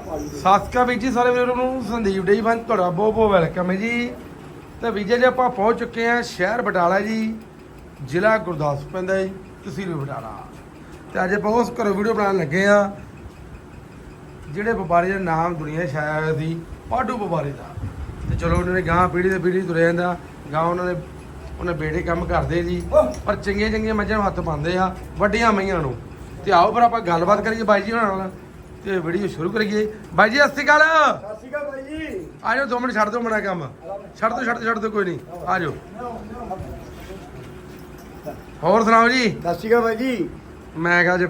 ਸਤਿ ਸ਼੍ਰੀ ਅਕਾਲ ਵੀਰ ਜੀ, ਸਾਰੇ ਵੀਰਾਂ ਨੂੰ ਸੰਦੀਪ ਡੇ ਫਨ ਤੁਹਾਡਾ ਬਹੁਤ ਬਹੁਤ ਵੈਲਕਮ ਹੈ ਜੀ। ਤੇ ਵਿਜੇ ਜੀ ਆਪਾਂ ਪਹੁੰਚ ਚੁੱਕੇ ਹਾਂ ਸ਼ਹਿਰ ਬਟਾਲਾ ਜੀ, ਜ਼ਿਲ੍ਹਾ ਗੁਰਦਾਸਪੁਰ ਪੈਂਦਾ ਜੀ, ਤਹਿਸੀਲ ਬਟਾਲਾ। ਤੇ ਅੱਜ ਆਪਾਂ ਉਸ ਘਰੋਂ ਵੀਡੀਓ ਬਣਾਉਣ ਲੱਗੇ ਆ ਜਿਹੜੇ ਵਪਾਰੀ ਦਾ ਨਾਮ ਦੁਨੀਆ ਛਾਇਆ ਹੋਇਆ ਸੀ, ਪਾਡੂ ਵਪਾਰੀ ਦਾ। ਤੇ ਚਲੋ ਉਹਨਾਂ ਨੇ ਗਾਂ ਪੀੜੀ ਤੇ ਪੀੜੀ ਤੁਰਿਆ ਜਾਂਦਾ ਗਾਂ ਉਹਨਾਂ ਨੇ ਉਹਨੇ ਬੇੜੇ ਕੰਮ ਕਰਦੇ ਜੀ, ਪਰ ਚੰਗੀਆਂ ਚੰਗੀਆਂ ਮੱਝਾਂ ਨੂੰ ਹੱਥ ਪਾਉਂਦੇ ਆ, ਵੱਡੀਆਂ ਮਈਆਂ ਨੂੰ। ਤੇ ਆਓ ਪਰ ਆਪਾਂ ਗੱਲਬਾਤ ਕਰੀਏ ਬਾਈ ਜੀ ਉਹਨਾਂ ਨਾਲ। ਤੇ ਵੀਡੀਓ ਸ਼ੁਰੂ ਕਰੀਏ। ਬਾਈ ਜੀ ਸਤਿ ਸ਼੍ਰੀ ਅਕਾਲ। ਸਤਿ ਸ਼੍ਰੀ ਅਕਾਲ ਬਾਈ ਜੀ। ਆ ਜਾਓ 2 ਮਿੰਟ ਛੱਡ ਦਿਓ ਮੜਾ ਕੰਮ। ਛੱਡ ਦਿਓ ਛੱਡ ਦਿਓ ਛੱਡ ਦਿਓ ਕੋਈ ਨਹੀਂ। ਆ ਜਾਓ। ਹੋਰ ਸੁਣਾਓ ਜੀ? ਸਤਿ ਸ਼੍ਰੀ ਅਕਾਲ ਬਾਈ ਜੀ। ਮੈਂ ਕਿਹਾ ਅੱਜ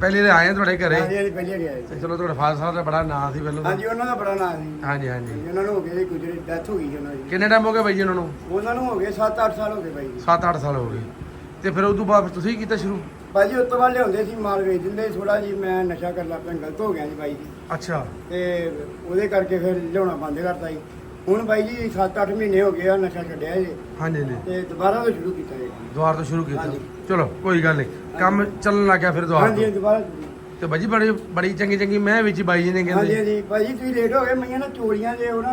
ਪਹਿਲੇ ਦੇ ਆਏ ਆ ਤੁਹਾਡੇ ਘਰੇ। ਹਾਂਜੀ ਹਾਂਜੀ ਪਹਿਲੇ ਗਿਆ ਤੇ ਚਲੋ ਤੁਹਾਡੇ ਫਾਦਰ ਸਾਹਿਬ ਦਾ ਬੜਾ ਨਾਂ ਸੀ ਪਹਿਲਾਂ ਹਾਂਜੀ ਉਹਨਾਂ ਦਾ ਬੜਾ ਨਾਮ ਸੀ। ਹਾਂਜੀ ਹਾਂਜੀ। ਉਹਨਾਂ ਨੂੰ ਹੋ ਗਏ ਗੁਜਰੇ ਡੈਥ ਹੋ ਗਈ ਜੀ ਉਹਨਾਂ ਦੀ। ਕਿੰਨੇ ਟਾਈਮ ਹੋ ਗਿਆ ਬਾਈ ਜੀ ਉਹਨਾਂ ਨੂੰ? ਉਹਨਾਂ ਨੂੰ ਹੋ ਗਏ 7-8 ਸਾਲ ਹੋ ਗਏ ਬਾਈ ਜੀ। 7-8 ਸਾਲ ਹੋ ਗਏ। ਤੇ ਫਿਰ ਉਸ ਤੋਂ ਬਾਅਦ ਤੁਸੀਂ ਕੀਤਾ ਸ਼ੁਰੂ? ਬਾਈ ਜੀ ਉਸ ਤੋਂ ਬਾਅਦ ਲਿਆਉਂਦੇ ਸੀ ਮਾਲ ਵੇਚ ਦਿੰਦੇ ਥੋੜਾ ਜੀ ਮੈਂ ਨਸ਼ਾ ਕਰਨ ਲੱਗ ਪਿਆ ਗਲਤ ਹੋ ਗਿਆ ਜੀ ਬਾਈ ਜੀ। ਅੱਛਾ। ਤੇ ਉਹਦੇ ਕਰਕੇ ਫਿਰ ਲਿਆਉਣਾ ਬੰਦ ਕਰਤਾ ਜੀ। ਹੁਣ ਬਾਈ ਜੀ 7-8 ਮਹੀਨੇ ਹੋ ਗਏ ਆ ਨਸ਼ਾ ਛੱਡਿਆ ਜੀ। ਹਾਂਜੀ ਹਾਂਜੀ। ਤੇ ਦੁਬਾਰਾ ਤੋਂ ਸ਼ੁਰੂ ਕੀਤਾ ਜੀ। ਦੁਆਰ ਤੋਂ ਸ਼ੁਰੂ ਕੀਤਾ। ਹਾਂਜੀ। ਚਲੋ ਕੋਈ ਗੱਲ ਨਹੀਂ। ਕੰਮ ਚੱਲਣ ਲੱਗ ਗਿਆ ਫਿਰ ਦੁਆਰ ਹਾਂਜੀ ਤੋਂ। ਦੁਬਾਰਾ। ਤੇ ਬਾਈ ਜੀ ਬੜੀ ਬੜੀ ਚੰਗੀ ਚੰਗੀ ਮੈਂ ਵਿੱਚ ਹੀ ਬਾਈ ਜੀ ਨੇ ਹਾਂਜੀ ਕਹਿੰਦੇ। ਹਾਂਜੀ ਭਾਈ ਜੀ ਤੁਸੀਂ ਲੇਟ ਹੋ ਗਏ। ਮਈਆਂ ਨਾ ਚੋਰੀਆਂ ਜੇ ਉਹ ਨਾ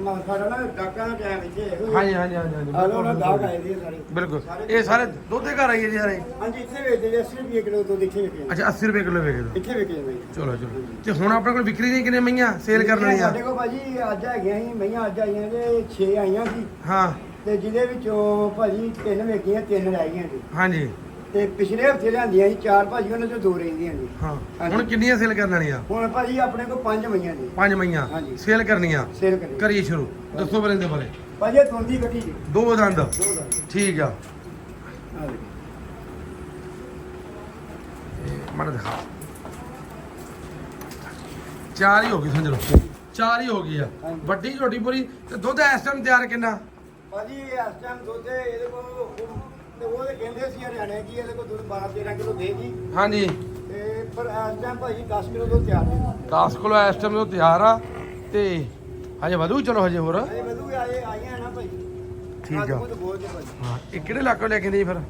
ਮ- ਸਾਡਾ ਨਾ ਡਾਕਾਂ ਦਾ ਟਾਈਮ ਇੱਥੇ ਹੈ ਹਾਂਜੀ ਹਾਂਜੀ ਹਾਂਜੀ ਹਾਂਜੀ ਆ ਲੋ ਨਾ ਡਾਕ ਆਏ ਦੀ ਸਾਰੇ। ਬਿਲਕੁਲ ਇਹ ਸਾਰੇ ਦੁੱਧ ਦੇ ਘਰ ਆਈਏ ਜੀ ਸਾਰੇ? ਹਾਂਜੀ ਇੱਥੇ ਵੇਚਦੇ ਜੇ 80 ਰੁਪਏ ਕਿਲੋ ਦੁੱਧ ਇੱਥੇ ਵੇਚਦੇ ਅੱਛਾ 80 ਰੁਪਏ ਕਿਲੋ ਵੇਚਦੇ ਇੱਥੇ ਵੇਚਦੇ ਬਾਈ ਚਲੋ ਚਲੋ। ਤੇ ਹੁਣ ਆਪਣੇ ਕੋਲ ਵਿਕਰੀ ਨਹੀਂ ਕਿੰਨੇ ਮਈਆਂ? ਸੇਲ ਕਰਨ ਵਾਲੀਆਂ? ਸਾਡੇ ਕੋਲ ਭਾਜੀ ਅੱਜ ਹੈਗੀਆਂ ਸੀ ਮਈਆਂ ਅੱਜ ਆਈਆਂ ਤੇ 6 ਆਈਆਂ ਸੀ। ਹਾਂ। ਤੇ ਜਿਹਦੇ ਵਿੱਚੋਂ ਭਾਜੀ ਤਿੰਨ ਵੇਚੀਆਂ ਤਿੰਨ ਰਹਿ ਗਈਆਂ ਸੀ ਹਾਂਜੀ। ਤੇ ਪਿਛਲੇ ਹਫ਼ਤੇ ਲਿਆਂਦੀਆਂ ਸੀ ਚਾਰ ਭਾਜੀ ਉਹਨਾਂ ਚੋਂ ਦੋ ਰਹਿੰਦੀਆਂ ਸੀ ਹਾਂ। ਹੁਣ ਕਿੰਨੀਆਂ ਸੇਲ ਕਰਨ ਵਾਲੀਆਂ? ਹੁਣ ਭਾਜੀ ਆਪਣੇ ਕੋਲ ਪੰਜ ਮਈਆਂ ਨੇ। ਪੰਜ ਮਈਆਂ। ਹਾਂਜੀ। ਸੇਲ ਕਰਨੀਆਂ? ਸੇਲ ਕਰੀ ਕਰੀਏ ਸ਼ੁਰੂ। ਦੱਸੋ ਬਰਿੰਦੇ ਬਾਰੇ। ਭਾਜੀ ਇਹ ਤੁੰਦੀ ਕੱਟੀ ਜੀ। ਦੋ ਦੰਦ। ਦੋ ਦਾ ਠੀਕ ਆ। ਮਨ ਦਿਖਾ। ਚਾਰ ਹੀ ਹੋ ਗਈ ਸਮਝ ਲਓ। ਚਾਰ ਹੀ ਹੋ ਗਈ ਆ। ਹਾਂਜੀ। ਵੱਡੀ ਝੋਟੀ ਪੂਰੀ। ਤੇ ਦੁੱਧ ਇਸ ਟਾਈਮ ਤਿਆਰ ਕਿੰਨਾ? ਭਾਜੀ ਇਸ ਟਾਈਮ ਦੁੱਧ ਇਹਦੇ ਕੋਲ ਤੇ ਉਹ ਤੇ ਕਹਿੰਦੇ ਸੀ ਹਰਿਆਣੇ ਕੀ ਇਹਦੇ ਕੋਲ ਦੁੱਧ 12 13 ਕਿਲੋ ਦੇਗੀ। ਹਾਂਜੀ। ਤੇ ਪਰ ਇਸ ਟਾਈਮ ਭਾਜੀ 10 ਕਿਲੋ ਦੁੱਧ ਤਿਆਰ ਨੇ 10 ਕਿਲੋ ਇਸ ਟਾਈਮ ਤੋਂ ਤਿਆਰ ਆ ਤੇ ਹਜੇ ਵਧੂ? ਚਲੋ ਹਜੇ ਹੋਰ। ਅਜੇ ਵਧੂ ਆਏ ਆਈਆਂ ਨਾ ਭਾਜੀ ਠੀਕ ਆ। ਹਾਂ ਇਹ ਕਿਹੜੇ ਇਲਾਕੇ ਲੈ ਕੇ ਆਂਦੀ ਫਿਰ?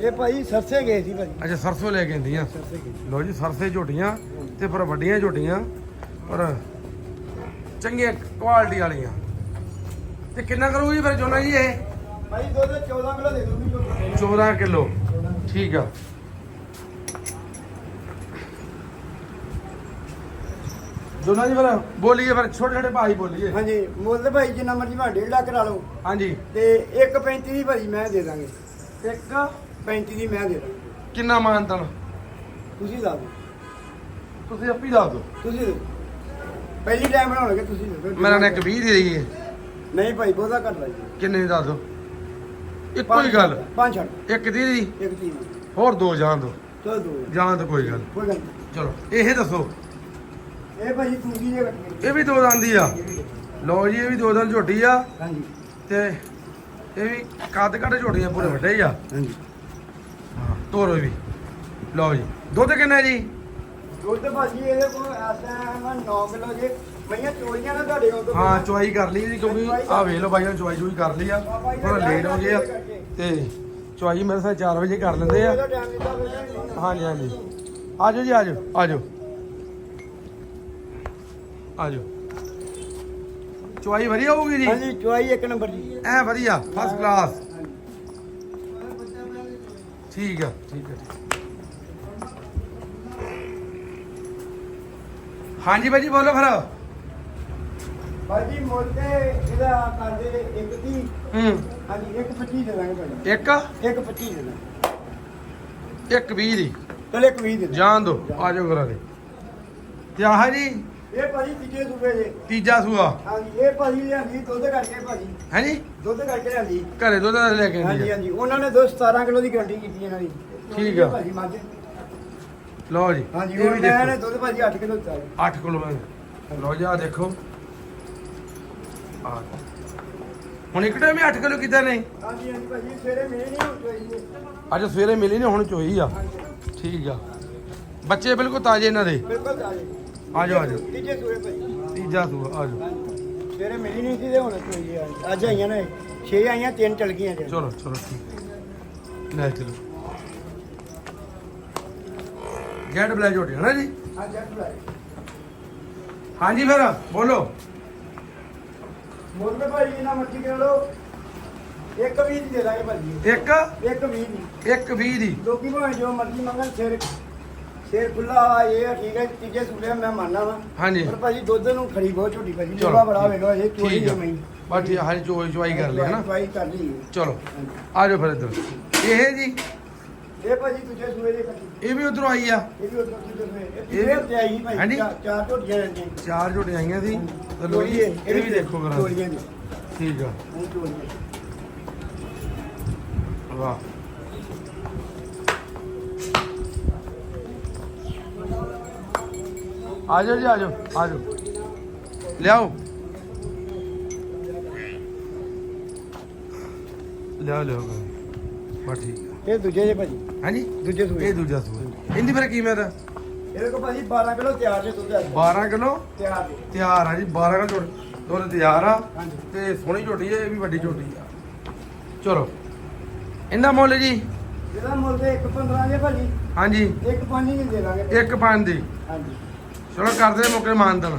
ਇਹ ਭਾਜੀ ਸਰਸੇ ਗਏ ਸੀ ਭਾਜੀ ਅੱਛਾ ਸਰਸੋਂ ਲੈ ਕੇ ਆਂਦੀਆਂ ਸਰਸੇ ਗਏ ਲੋ ਜੀ ਸਰਸੇ ਝੋਟੀਆਂ ਤੇ ਪਰ ਵੱਡੀਆਂ ਝੋਟੀਆਂ। ਪਰ ਚੰਗੀਆਂ ਕੁਆਲਿਟੀ ਵਾਲੀਆਂ। ਤੇ ਕਿੰਨਾ ਕਰੂਗੀ ਫਿਰ ਜੋਨਾ ਜੀ ਇਹ? ਦੁੱਧ 14 ਕਿਲੋ ਦੇ ਦੂੰਗੀ 14 ਕਿਲੋ। ਠੀਕ ਆ। ਜੋਨਾ ਜੀ ਫਿਰ ਬੋਲੀਏ ਫਿਰ ਛੋਟੇ ਛੋਟੇ ਭਾਈ ਬੋਲੀਏ। ਹਾਂਜੀ ਮੁੱਲ ਭਾਈ ਜਿੰਨਾ ਮਰਜ਼ੀ ਭਾਵੇਂ 1.5 ਲੱਖ ਕਰਾ ਲਓ। ਹਾਂਜੀ। ਤੇ 1.35 ਦੀ ਭਾਜੀ ਮੈਂ ਦੇ ਦਾਂਗੇ। ਇੱਕ 35 ਦੀ ਮੈਂ ਦੇ ਦਾਂਗੇ। ਕਿੰਨਾ ਮਾਨਤਨ ਤੁਸੀਂ ਦੱਸ ਦਿਓ। ਤੁਸੀਂ ਆਪੀ ਦੱਸ ਦਿਓ। ਤੁਸੀਂ ਦਿਓ। ਪਹਿਲੀ ਟਾਈਮ ਬਣਾਉਣਗੇ ਤੁਸੀਂ ਮੇਰਾ ਨੇ ਇੱਕ 20 ਦੀ ਹੈ ਨਹੀਂ ਭਾਈ ਬਹੁਤਾ ਘੱਟ ਲਾਈਏ। ਕਿੰਨੇ ਦੀ ਦੱਸ ਦਿਓ? ਇੱਕੋ ਹੀ ਗੱਲ। ਪੰਜ ਛੱਡ। ਇੱਕ ਦੀ ਦੀ? ਇੱਕ ਤੀਨ ਹੋਰ ਦੋ ਜਾਣ ਦੋ। ਚਲ ਦੋ। ਜਾਣ ਦੋ ਕੋਈ ਗੱਲ ਨੀ। ਕੋਈ ਗੱਲ ਨੀ। ਚਲੋ ਇਹ ਦੱਸੋ। ਇਹ ਭਾਜੀ ਤੂੰਗੀ ਜੇ ਕੱਟਣੀ ਇਹ ਵੀ ਦੋ ਦੰਦ ਹੀ ਆ। ਲਓ ਜੀ ਇਹ ਵੀ ਦੋ ਦੰਦ ਝੋਟੀ ਆ। ਹਾਂਜੀ। ਤੇ ਇਹ ਵੀ ਕੱਦ ਕੱਦ ਝੋਟੀਆਂ ਪੂਰੇ ਵੱਡੇ ਹੀ ਆ। ਹਾਂਜੀ। ਹਾਂ ਤੋਰੋ ਵੀ। ਲਓ ਜੀ। ਦੁੱਧ ਕਿੰਨਾ ਜੀ? ਦੁੱਧ ਭਾਜੀ ਇਹਦੇ ਕੋਲ ਐਸਾ 9 ਕਿਲੋ ਜੇ। ਮਈਆਂ ਚੋਰੀਆਂ ਨਾ ਤੁਹਾਡੇ ਕੋਲ ਤੋਂ ਹਾਂ ਚੁਆਈ ਕਰ ਲਈ ਜੀ ਕਿਉਂਕਿ ਆ ਵੇਖ ਲਓ ਬਾਈਆਂ ਨੇ ਚੁਆਈ ਚੁਈ ਕਰ ਲਈ ਆ। ਥੋੜਾ ਲੇਟ ਹੋ ਗਏ ਆ ਤੇ ਚੁਆਈ ਮੇਰੇ ਸਾਹ 4 ਵਜੇ ਕਰ ਲੈਂਦੇ ਆ। ਹਾਂਜੀ ਹਾਂਜੀ। ਆਜੋ ਜੀ ਆਜੋ ਆਜੋ ਆਜੋ ਚੁਆਈ ਵਧੀਆ ਹੋਊਗੀ ਜੀ। ਹਾਂਜੀ ਚੁਆਈ ਇੱਕ ਨੰਬਰ ਜੀ। ਐ ਵਧੀਆ ਫਸਟ ਕਲਾਸ ਠੀਕ ਆ। ਠੀਕ ਆ। ਹਾਂਜੀ ਭਾਜੀ ਬੋਲੋ ਫਿਰ। ਭਾਜੀ ਮੁੱਲ ਤੇ ਇਹਦਾ ਕਰਦੇ ਇੱਕ ਦੀ ਹੂੰ। ਹਾਂਜੀ ਇੱਕ 25 ਦੇ ਦਾਂਗੇ ਭਾਜੀ। ਇੱਕ? ਇੱਕ 25 ਦੇ ਦਾਂਗੇ। ਇੱਕ 20 ਦੀ। ਚਲ ਇੱਕ 20 ਦੇ ਦਾਂਗੇ। ਜਾਣ ਦੋ ਆਜੋ ਕਰਾ ਦੇ। ਤੇ ਆਹ ਜੀ ਇਹ ਭਾਜੀ ਤੀਜੇ ਸੂਬੇ ਦੇ। ਤੀਜਾ ਸੂਆ। ਹਾਂਜੀ ਇਹ ਭਾਜੀ ਲਿਆਂਦੀ ਦੁੱਧ ਕਰਕੇ ਭਾਜੀ। ਹੈ ਜੀ? ਦੁੱਧ ਕਰਕੇ ਲਿਆਂਦੀ। ਘਰੇ ਦੁੱਧ ਲੈ ਕੇ ਆਉਂਦੀ ਹਾਂਜੀ ਆ। ਹਾਂਜੀ ਉਹਨਾਂ ਨੇ ਦੁੱਧ 17 ਕਿਲੋ ਦੀ ਗਾਰੰਟੀ ਕੀਤੀ ਇਹਨਾਂ ਦੀ। ਠੀਕ ਆ। ਭਾਜੀ ਮੱਝ। ਲਓ ਜੀ। ਹਾਂਜੀ ਇਹ ਉਹ ਵੀ ਨੇ ਦੇਖੋ। ਦੁੱਧ ਭਾਜੀ 8 ਕਿਲੋ ਦਿੱਤਾ। ਜੀ 8 ਕਿਲੋ ਲਓ ਜੀ ਆ ਦੇਖੋ। ਆ ਹੁਣ ਇੱਕ ਟਾਈਮ 8 ਕਿਲੋ ਕਿਦਾਂ ਨਹੀਂ? ਹਾਂਜੀ ਹਾਂਜੀ ਭਾਜੀ ਸਵੇਰੇ ਮਿਲੇ ਨਹੀਂ ਹੁਣ ਚੋਈ ਅੱਜ ਸਵੇਰੇ ਮਿਲੀ ਨੇ ਹੁਣ ਚੋਈ ਆ। ਠੀਕ ਆ। ਬੱਚੇ ਬਿਲਕੁਲ ਤਾਜ਼ੇ ਇਹਨਾਂ ਦੇ? ਬਿਲਕੁਲ ਤਾਜ਼ੇ। ਆ ਜਾਓ, ਆ ਜਾਓ। ਤੀਜੇ ਸੂਬੇ ਭਾਜੀ। ਤੀਜਾ ਸੂਆ ਆ ਜਾਓ। ਸਵੇਰੇ ਮਿਲੀ ਨਹੀਂ ਸੀ ਤੇ ਹੁਣ ਚੋਈ ਆ। ਅੱਜ ਆਈਆਂ ਨੇ। 6 ਆਈਆਂ ਤਿੰਨ ਚਲ ਗਈਆਂ ਜੀ। ਚਲੋ ਚਲੋ ਠੀਕ। ਲੈ ਚਲੋ। ਗੈਟ ਬਲੈਕ ਝੋਟੀ ਹੈ ਨਾ ਜੀ? ਹਾਂ ਜੱਟ ਲਾਏ ਹਾਂਜੀ ਫਿਰ ਬੋਲੋ। ਮੁੱਲ ਭਾਈ ਇਹਨਾਂ ਮਰਜ਼ੀ ਕਰ ਲਓ। ਇੱਕ ਵੀਹ ਦੀ ਦੇ ਦਾਂਗੇ ਭਾਜੀ ਇੱਕ? ਇੱਕ ਵੀਹ ਦੀ। ਇੱਕ 20 ਦੀ। ਲੋਕੀ ਭਾਵੇਂ ਜੋ ਮਰਜ਼ੀ ਮੰਗਣ ਸਿਰ ਸਿਰ ਖੁੱਲਾ ਇਹ ਆ, ਠੀਕ ਹੈ ਤੀਜੇ ਸੂਲੇ ਮੈਂ ਮੰਨਣਾ ਵਾ। ਹਾਂਜੀ। ਪਰ ਭਾਜੀ ਦੁੱਧ ਨੂੰ ਖੜੀ ਬਹੁਤ ਝੋਟੀ ਭਾਜੀ ਚਲੋ, ਲੋਹਾ ਬੜਾ ਵੇਖੋ ਇਹ ਚੋਰੀ ਠੀਕ ਆ। ਜਮਈ। ਬਸ ਠੀਕ ਹਾਂਜੀ ਚੋਈ ਚਵਾਈ ਕਰ ਲਈ ਹੈ ਨਾ? ਚਵਾਈ ਕਰ ਲਈ। ਚਲੋ ਆ ਜਾਓ ਫਿਰ ਇੱਧਰ। ਇਹ ਜੀ ਇਹ ਭਾਜੀ ਤੁਝੇ ਸੂਏ ਦੇ ਕੱਟੀ ਇਹ ਵੀ ਉਧਰੋਂ ਆਈ ਆ। ਇਹ ਵੀ ਉਧਰ ਸੂਏ ਇਹ ਤੇ ਆਈ ਭਾਈ ਹਾਂਜੀ? ਚਾਰ- ਚਾਰ ਝੋਟੀਆਂ ਰਹਿੰਦੀਆਂ ਚਾਰ ਝੋਟੀਆਂ ਆਈਆਂ ਸੀ। ਤੇ ਇਹ ਵੀ ਦੇਖੋ ਕਰਾਂ। ਦੀ ਠੀਕ ਆ। ਵਾਹ। ਆ ਜਾਓ ਜੀ ਆ ਜਾਓ ਆ ਜਾਓ ਲਿਆਓ ਲਿਆਓ। ਲਿਆਓ ਠੀਕ ਆ। ਇਹ ਦੂਜੇ ਜੇ ਭਾਜੀ। ਹਾਂਜੀ ਦੂਜੇ ਸੂਏ। ਇਹ ਦੂਜਾ ਸੂਆ। ਇਹਦੀ ਫਿਰ ਕੀਮਤ? ਇਹਦੇ ਕੋ ਭਾਜੀ 12 ਕਿਲੋ ਤਿਆਰ ਜੇ ਦੁੱਧ ਹੈ 12 ਕਿਲੋ? ਤਿਆਰ ਜੇ। ਤਿਆਰ ਆ ਜੀ 12 ਕਿਲੋ ਦੁੱਧ। ਤਿਆਰ ਆ। ਹਾਂਜੀ। ਤੇ ਸੋਹਣੀ ਝੋਟੀ ਹੈ ਇਹ ਵੀ ਵੱਡੀ ਝੋਟੀ ਆ। ਚਲੋ। ਇਹਦਾ ਮੁੱਲ ਜੀ? ਇਹਦਾ ਮੁੱਲ ਤੇ 1.15 ਜੇ ਭਾਜੀ। ਹਾਂਜੀ। 1.5 ਨਹੀਂ ਦੇ ਦਾਂਗੇ। ਇੱਕ ਪੰਜ ਦੀ। ਹਾਂਜੀ। ਚਲੋ ਕਰਦੇ ਮੌਕੇ ਮਾਨਦਨ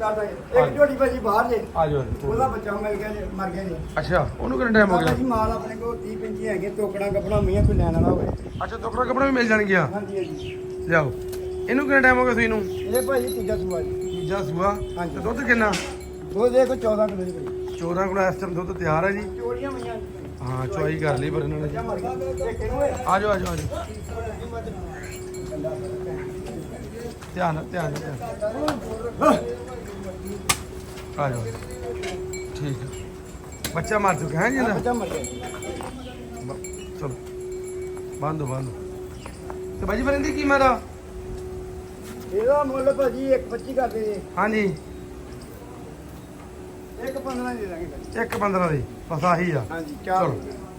ਕਰ ਦਾਂਗੇ ਇੱਕ ਝੋਟੀ ਭਾਜੀ ਬਾਹਰ ਜੇ ਆ ਜਾਓ ਉਹਦਾ ਬੱਚਾ ਮਿਲ ਗਿਆ ਜੇ ਮਰ ਗਿਆ ਜੇ। ਅੱਛਾ ਉਹਨੂੰ ਕਿੰਨਾ ਟਾਈਮ ਹੋ ਭਾਜੀ ਗਿਆ ਮਾਲ ਆਪਣੇ ਕੋਲ 30 35 ਹੈਗੇ ਤੋਕੜਾ ਕਪੜਾ ਮੀਆਂ ਕੋਈ ਲੈਣ ਵਾਲਾ ਹੋਵੇ। ਅੱਛਾ ਟੋਕਰਾ ਕਪੜਾ ਵੀ ਮਿਲ ਜਾਣਗੀਆਂ? ਹਾਂਜੀ ਹਾਂਜੀ। ਲਿਆਓ। ਇਹਨੂੰ ਕਿੰਨਾ ਟਾਈਮ ਹੋ ਗਿਆ ਸੂਈ ਨੂੰ ਇਹ ਭਾਜੀ ਤੀਜਾ ਸੂਆ ਜੀ। ਤੀਜਾ ਸੂਆ। ਤੇ ਦੁੱਧ ਕਿੰਨਾ? ਦੋ ਦੇ ਕੋ 14 ਕਿਲੋ ਦੀ ਭਾਜੀ। 14 ਕੋਲ ਇਸ ਟਾਈਮ ਦੁੱਧ ਤਿਆਰ ਹੈ ਜੀ। ਚੋਰੀਆਂ ਮਈਆਂ ਹਾਂ ਚੁਆਈ ਕਰ ਲਈ ਪਰ ਇਹਨਾਂ ਨੇ ਬੱਚਾ ਮਰ ਗਿਆ ਇਹ ਕਿਹਨੂੰ ਹੈ? ਆ ਜਾਓ ਆ ਜਾਓ ਆ ਜਾਓ। ਧਿਆਨ ਨਾਲ, ਧਿਆਨ ਨਾਲ, ਧਿਆਨ ਨਾਲ। ਆ ਜਾਓ। ਠੀਕ ਹੈ ਬੱਚਾ ਮਾਰ ਚੁੱਕਾ ਹੈ ਜੀ ਇਹਦਾ? ਬੱਚਾ ਮਰ ਗਿਆ ਚਲੋ। ਬੰਦ ਬੰਦ ਤੇ ਬਾਜੀ ਫਿਰ ਇਹਦੀ ਕੀਮਤ ਆ? ਇਹਦਾ ਮੁੱਲ ਭਾਜੀ 1.25 ਕਰਦੇ ਜੇ। ਹਾਂਜੀ। 1.15 ਦੇ ਦਾਂਗੇ ਭਾਜੀ। ਇੱਕ 15 ਦੀ। ਬਸ ਆਹੀ ਆ। ਹਾਂਜੀ ਚਲੋ।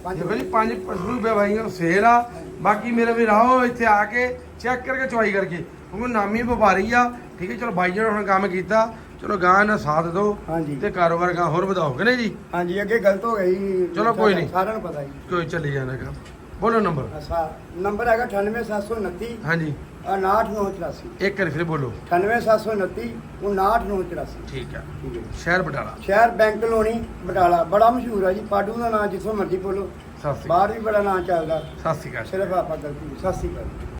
ਦੇਖੋ ਜੀ ਪੰਜ ਪਸ਼ੂ ਬਵਾਈਆਂ ਸੇਲ ਆ। ਬਾਕੀ ਮੇਰੇ ਵੀ ਰਾਹੋ ਇੱਥੇ ਆ ਕੇ ਚੈੱਕ ਕਰਕੇ ਚੁਆਈ ਕਰਕੇ। ਕਿਉਂਕਿ ਨਾਮੀ ਵਪਾਰੀ ਆ ਠੀਕ ਹੈ ਚਲੋ ਬਾਈ ਜੀ ਹੁਣ ਕੰਮ ਕੀਤਾ ਚਲੋ ਗਾਂ ਨਾਲ ਸਾਥ ਦਿਓ ਹਾਂਜੀ। ਤੇ ਕਾਰੋਬਾਰ ਗਾਂ ਹੋਰ ਵਧਾਓ ਕਿ ਨਹੀਂ ਜੀ? ਹਾਂਜੀ ਅੱਗੇ ਗਲਤ ਹੋ ਗਈ। ਚਲੋ ਕੋਈ ਨਹੀਂ। ਸਾਰਿਆਂ ਨੂੰ ਪਤਾ ਜੀ। ਕੋਈ ਚੱਲੀ ਜਾਂਦਾ ਕੰਮ। ਬੋਲੋ ਨੰਬਰ। ਅੱਛਾ ਨੰਬਰ ਹੈਗਾ 98729 ਹਾਂਜੀ। 69984 ਇੱਕ ਵਾਰੀ ਫਿਰ ਬੋਲੋ। 98729 69984 ਠੀਕ ਆ। ਠੀਕ ਹੈ। ਸ਼ਹਿਰ ਬਟਾਲਾ। ਸ਼ਹਿਰ ਬੈਂਕ ਕਲੋਨੀ ਬਟਾਲਾ। ਬੜਾ ਮਸ਼ਹੂਰ ਹੈ ਜੀ। ਪਾਡੂ ਦਾ ਨਾਂ ਜਿੱਥੋਂ ਮਰਜ਼ੀ ਬੋਲੋ। ਸਤਿ ਸ੍ਰੀ ਅਕਾਲ। ਬਾਹਰ ਵੀ ਬੜਾ ਨਾਂ ਚੱਲਦਾ। ਸਤਿ ਸ੍ਰੀ ਅਕਾਲ। ਸਿਰਫ ਆਪਾਂ ਗਲਤੀ ਸਤਿ ਸ਼੍ਰੀ ਅਕਾਲ।